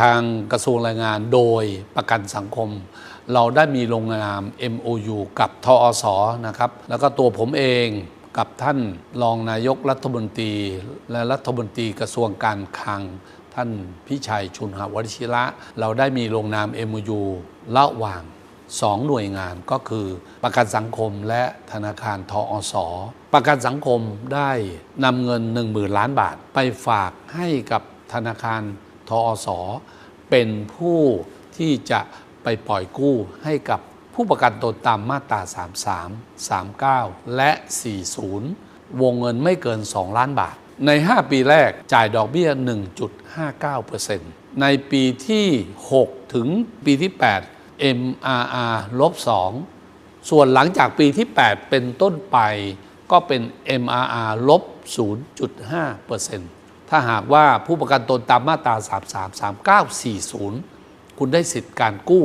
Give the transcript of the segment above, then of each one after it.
ทางกระทรวงแรงงานโดยประกันสังคม เราได้มีลงนาม MOU กับทอสนะครับ แล้วก็ตัวผมเองกับท่านรองนายกรัฐมนตรี และรัฐมนตรีกระทรวงการคลัง ท่านพิชัยชุนหวชิระ เราได้มีลงนาม MOU ระหว่างสองหน่วยงานก็คือประกันสังคมและธนาคารทอสประกันสังคมได้นำเงิน 1 0,000 ล้านบาท ไปฝากให้กับธนาคาร ทอสเป็นผู้ที่จะไปปล่อยกู้ให้กับผู้ประกันตนตามมาตรา 33 39 และ 40 วงเงินไม่เกิน 2 ล้านบาท ใน 5 ปีแรกจ่ายดอกเบี้ย 1.59%ในปีที่ 6 ถึงปีที่ 8 MRR ลบ 2 ส่วนหลังจากปีที่ 8 เป็นต้นไปก็เป็น MRR ลบ 0.5% ถ้าหากว่าผู้ประกันตนตามมาตรา 33 39 40 คุณได้สิทธิ์การกู้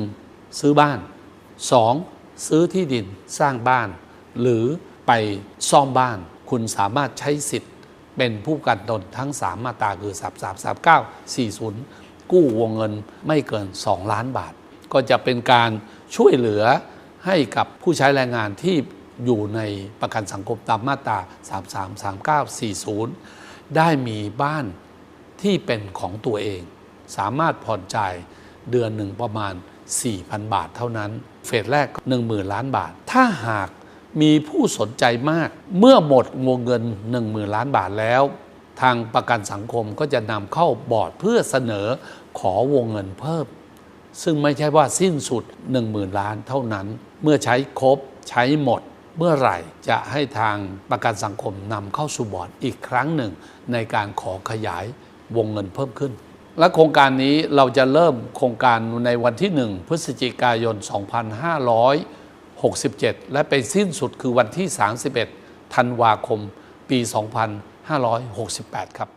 1. ซื้อบ้าน 2. ซื้อที่ดินสร้างบ้าน หรือไปซ่อมบ้าน คุณสามารถใช้สิทธิ์ เป็นผู้ประกันตนทั้ง 3 มาตราคือ 33 39 40 กู้วงเงินไม่เกิน 2 ล้านบาท ก็จะเป็นการช่วยเหลือให้กับผู้ใช้แรงงานที่อยู่ในประกันสังคมตามมาตรา 33 39 40 ได้มีบ้านที่เป็นของตัวเอง สามารถผ่อนจ่ายเดือนหนึ่งประมาณ 4,000 บาทเท่านั้น เฟสแรก 10,000 ล้านบาท ถ้าหากมีผู้สนใจมาก เมื่อหมดวงเงิน 10,000 ล้านบาทแล้ว ทางประกันสังคมก็จะนำเข้าบอร์ดเพื่อเสนอขอวงเงินเพิ่ม ซึ่งไม่ใช่ว่าสิ้นสุด 10,000 ล้านเท่านั้น เมื่อใช้ครบใช้หมด เมื่อไหร่จะให้ทางประกันสังคมนำเข้าสู่บอร์ดอีกครั้งหนึ่ง ในการขอขยายวงเงินเพิ่มขึ้น และโครงการนี้เราจะเริ่มโครงการในวันที่ 1 พฤศจิกายน 2567 และไปสิ้นสุดคือวันที่ 31 ธันวาคม ปี 2568 ครับ